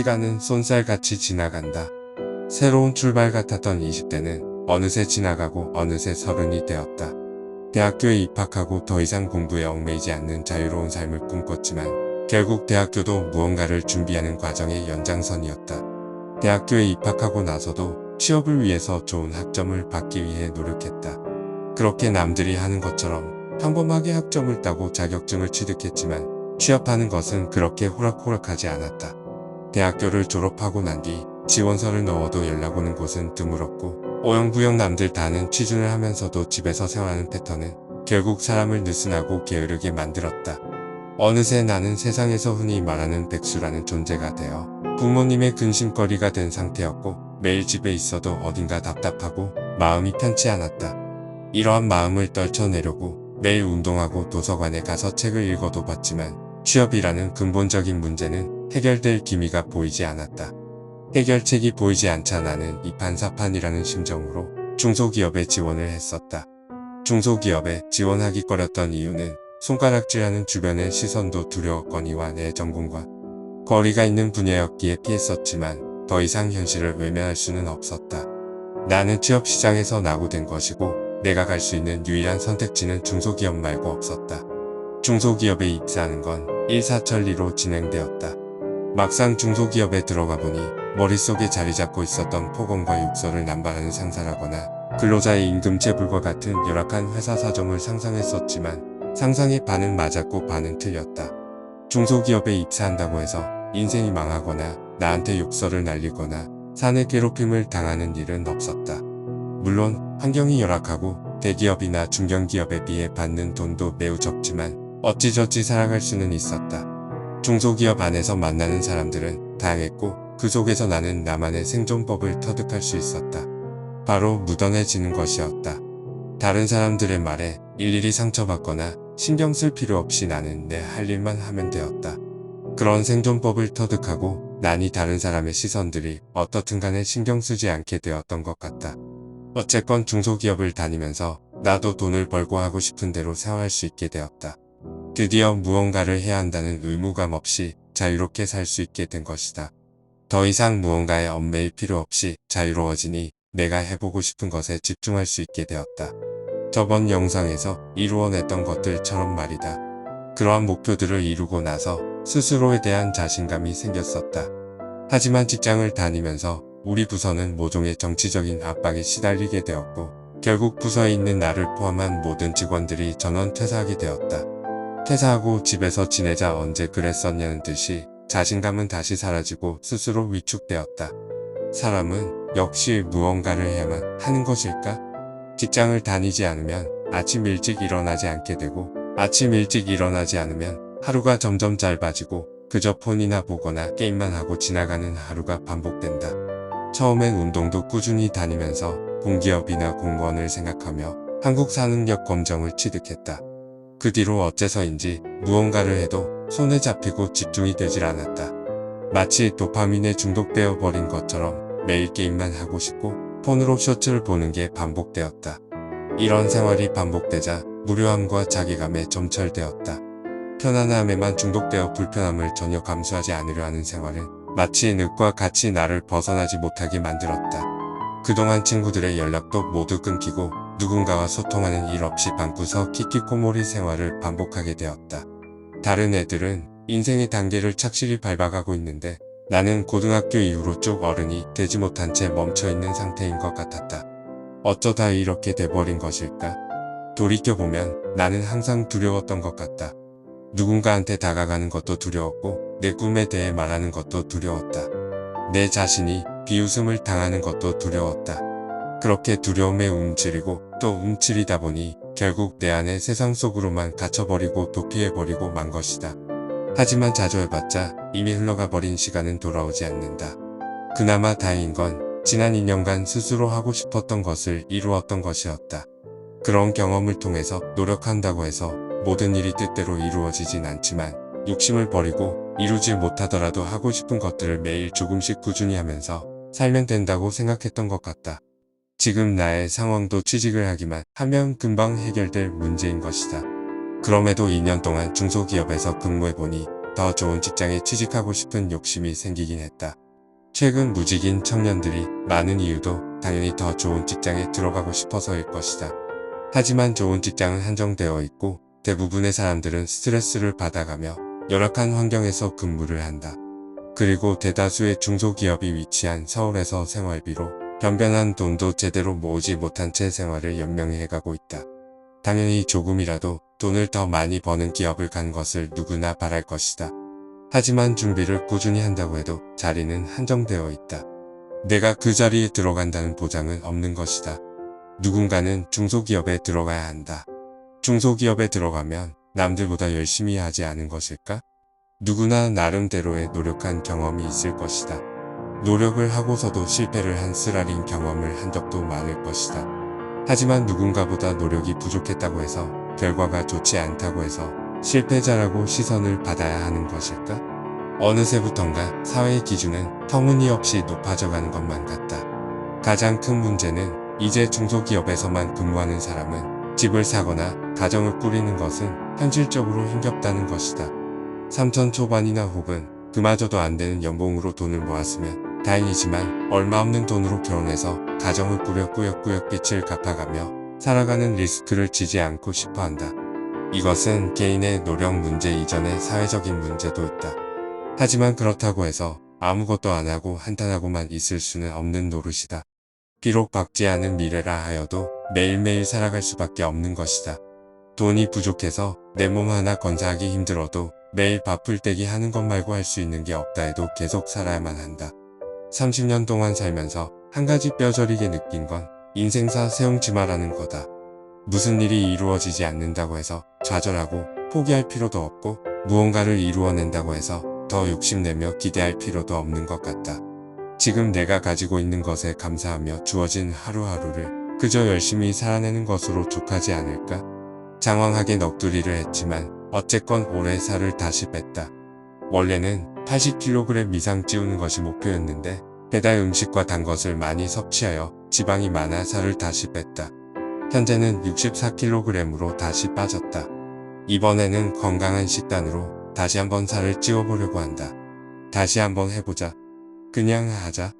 시간은 쏜살같이 지나간다. 새로운 출발 같았던 20대는 어느새 지나가고 어느새 서른이 되었다. 대학교에 입학하고 더 이상 공부에 얽매이지 않는 자유로운 삶을 꿈꿨지만 결국 대학교도 무언가를 준비하는 과정의 연장선이었다. 대학교에 입학하고 나서도 취업을 위해서 좋은 학점을 받기 위해 노력했다. 그렇게 남들이 하는 것처럼 평범하게 학점을 따고 자격증을 취득했지만 취업하는 것은 그렇게 호락호락하지 않았다. 대학교를 졸업하고 난 뒤 지원서를 넣어도 연락 오는 곳은 드물었고 오영부영 남들 다는 취준을 하면서도 집에서 생활하는 패턴은 결국 사람을 느슨하고 게으르게 만들었다. 어느새 나는 세상에서 흔히 말하는 백수라는 존재가 되어 부모님의 근심거리가 된 상태였고 매일 집에 있어도 어딘가 답답하고 마음이 편치 않았다. 이러한 마음을 떨쳐내려고 매일 운동하고 도서관에 가서 책을 읽어도 봤지만 취업이라는 근본적인 문제는 해결될 기미가 보이지 않았다. 해결책이 보이지 않자 나는 이판사판이라는 심정으로 중소기업에 지원을 했었다. 중소기업에 지원하기 꺼렸던 이유는 손가락질하는 주변의 시선도 두려웠거니와 내 전공과 거리가 있는 분야였기에 피했었지만 더 이상 현실을 외면할 수는 없었다. 나는 취업시장에서 낙오된 것이고 내가 갈 수 있는 유일한 선택지는 중소기업 말고 없었다. 중소기업에 입사하는 건 일사천리로 진행되었다. 막상 중소기업에 들어가 보니 머릿속에 자리 잡고 있었던 폭언과 욕설을 남발하는 상사라거나 근로자의 임금 체불과 같은 열악한 회사 사정을 상상했었지만 상상의 반은 맞았고 반은 틀렸다. 중소기업에 입사한다고 해서 인생이 망하거나 나한테 욕설을 날리거나 사내 괴롭힘을 당하는 일은 없었다. 물론 환경이 열악하고 대기업이나 중견기업에 비해 받는 돈도 매우 적지만 어찌저찌 살아갈 수는 있었다. 중소기업 안에서 만나는 사람들은 다양했고 그 속에서 나는 나만의 생존법을 터득할 수 있었다. 바로 무던해지는 것이었다. 다른 사람들의 말에 일일이 상처받거나 신경 쓸 필요 없이 나는 내 할 일만 하면 되었다. 그런 생존법을 터득하고 난이 다른 사람의 시선들이 어떻든 간에 신경 쓰지 않게 되었던 것 같다. 어쨌건 중소기업을 다니면서 나도 돈을 벌고 하고 싶은 대로 생활할 수 있게 되었다. 드디어 무언가를 해야 한다는 의무감 없이 자유롭게 살 수 있게 된 것이다. 더 이상 무언가에 얽매일 필요 없이 자유로워지니 내가 해보고 싶은 것에 집중할 수 있게 되었다. 저번 영상에서 이루어냈던 것들처럼 말이다. 그러한 목표들을 이루고 나서 스스로에 대한 자신감이 생겼었다. 하지만 직장을 다니면서 우리 부서는 모종의 정치적인 압박에 시달리게 되었고 결국 부서에 있는 나를 포함한 모든 직원들이 전원 퇴사하게 되었다. 퇴사하고 집에서 지내자 언제 그랬었냐는 듯이 자신감은 다시 사라지고 스스로 위축되었다. 사람은 역시 무언가를 해야만 하는 것일까? 직장을 다니지 않으면 아침 일찍 일어나지 않게 되고 아침 일찍 일어나지 않으면 하루가 점점 짧아지고 그저 폰이나 보거나 게임만 하고 지나가는 하루가 반복된다. 처음엔 운동도 꾸준히 다니면서 공기업이나 공무원을 생각하며 한국산능력 검정을 취득했다. 그 뒤로 어째서인지 무언가를 해도 손에 잡히고 집중이 되질 않았다. 마치 도파민에 중독되어 버린 것처럼 매일 게임만 하고 싶고 폰으로 쇼츠를 보는 게 반복되었다. 이런 생활이 반복되자 무료함과 자기감에 점철되었다. 편안함에만 중독되어 불편함을 전혀 감수하지 않으려 하는 생활은 마치 늪과 같이 나를 벗어나지 못하게 만들었다. 그동안 친구들의 연락도 모두 끊기고 누군가와 소통하는 일 없이 방구석 키키코모리 생활을 반복하게 되었다. 다른 애들은 인생의 단계를 착실히 밟아가고 있는데 나는 고등학교 이후로 쭉 어른이 되지 못한 채 멈춰있는 상태인 것 같았다. 어쩌다 이렇게 돼버린 것일까? 돌이켜보면 나는 항상 두려웠던 것 같다. 누군가한테 다가가는 것도 두려웠고 내 꿈에 대해 말하는 것도 두려웠다. 내 자신이 비웃음을 당하는 것도 두려웠다. 그렇게 두려움에 움츠리고 또 움츠리다 보니 결국 내 안에 세상 속으로만 갇혀버리고 도피해버리고 만 것이다. 하지만 자주 해봤자 이미 흘러가 버린 시간은 돌아오지 않는다. 그나마 다행인 건 지난 2년간 스스로 하고 싶었던 것을 이루었던 것이었다. 그런 경험을 통해서 노력한다고 해서 모든 일이 뜻대로 이루어지진 않지만 욕심을 버리고 이루지 못하더라도 하고 싶은 것들을 매일 조금씩 꾸준히 하면서 살면 된다고 생각했던 것 같다. 지금 나의 상황도 취직을 하기만 하면 금방 해결될 문제인 것이다. 그럼에도 2년 동안 중소기업에서 근무해보니 더 좋은 직장에 취직하고 싶은 욕심이 생기긴 했다. 최근 무직인 청년들이 많은 이유도 당연히 더 좋은 직장에 들어가고 싶어서일 것이다. 하지만 좋은 직장은 한정되어 있고 대부분의 사람들은 스트레스를 받아가며 열악한 환경에서 근무를 한다. 그리고 대다수의 중소기업이 위치한 서울에서 생활비로 변변한 돈도 제대로 모으지 못한 채 생활을 연명해 가고 있다. 당연히 조금이라도 돈을 더 많이 버는 기업을 간 것을 누구나 바랄 것이다. 하지만 준비를 꾸준히 한다고 해도 자리는 한정되어 있다. 내가 그 자리에 들어간다는 보장은 없는 것이다. 누군가는 중소기업에 들어가야 한다. 중소기업에 들어가면 남들보다 열심히 하지 않은 것일까? 누구나 나름대로의 노력한 경험이 있을 것이다. 노력을 하고서도 실패를 한 쓰라린 경험을 한 적도 많을 것이다. 하지만 누군가보다 노력이 부족했다고 해서 결과가 좋지 않다고 해서 실패자라고 시선을 받아야 하는 것일까? 어느새부턴가 사회의 기준은 터무니없이 높아져가는 것만 같다. 가장 큰 문제는 이제 중소기업에서만 근무하는 사람은 집을 사거나 가정을 꾸리는 것은 현실적으로 힘겹다는 것이다. 3천 초반이나 혹은 그마저도 안 되는 연봉으로 돈을 모았으면 다행이지만 얼마 없는 돈으로 결혼해서 가정을 꾸려 꾸역꾸역 빚을 갚아가며 살아가는 리스크를 지지 않고 싶어 한다. 이것은 개인의 노력 문제 이전에 사회적인 문제도 있다. 하지만 그렇다고 해서 아무것도 안 하고 한탄하고만 있을 수는 없는 노릇이다. 비록 밝지 않은 미래라 하여도 매일매일 살아갈 수밖에 없는 것이다. 돈이 부족해서 내 몸 하나 건사하기 힘들어도 매일 바풀떼기 하는 것 말고 할 수 있는 게 없다 해도 계속 살아야만 한다. 30년 동안 살면서 한 가지 뼈저리게 느낀 건 인생사 세움지 마라는 거다. 무슨 일이 이루어지지 않는다고 해서 좌절하고 포기할 필요도 없고 무언가를 이루어낸다고 해서 더 욕심내며 기대할 필요도 없는 것 같다. 지금 내가 가지고 있는 것에 감사하며 주어진 하루하루를 그저 열심히 살아내는 것으로 족하지 않을까? 장황하게 넋두리를 했지만 어쨌건 올해 살을 다시 뺐다. 원래는 80kg 이상 찌우는 것이 목표였는데 배달 음식과 단 것을 많이 섭취하여 지방이 많아 살을 다시 뺐다. 현재는 64kg으로 다시 빠졌다. 이번에는 건강한 식단으로 다시 한번 살을 찌워보려고 한다. 다시 한번 해보자. 그냥 하자.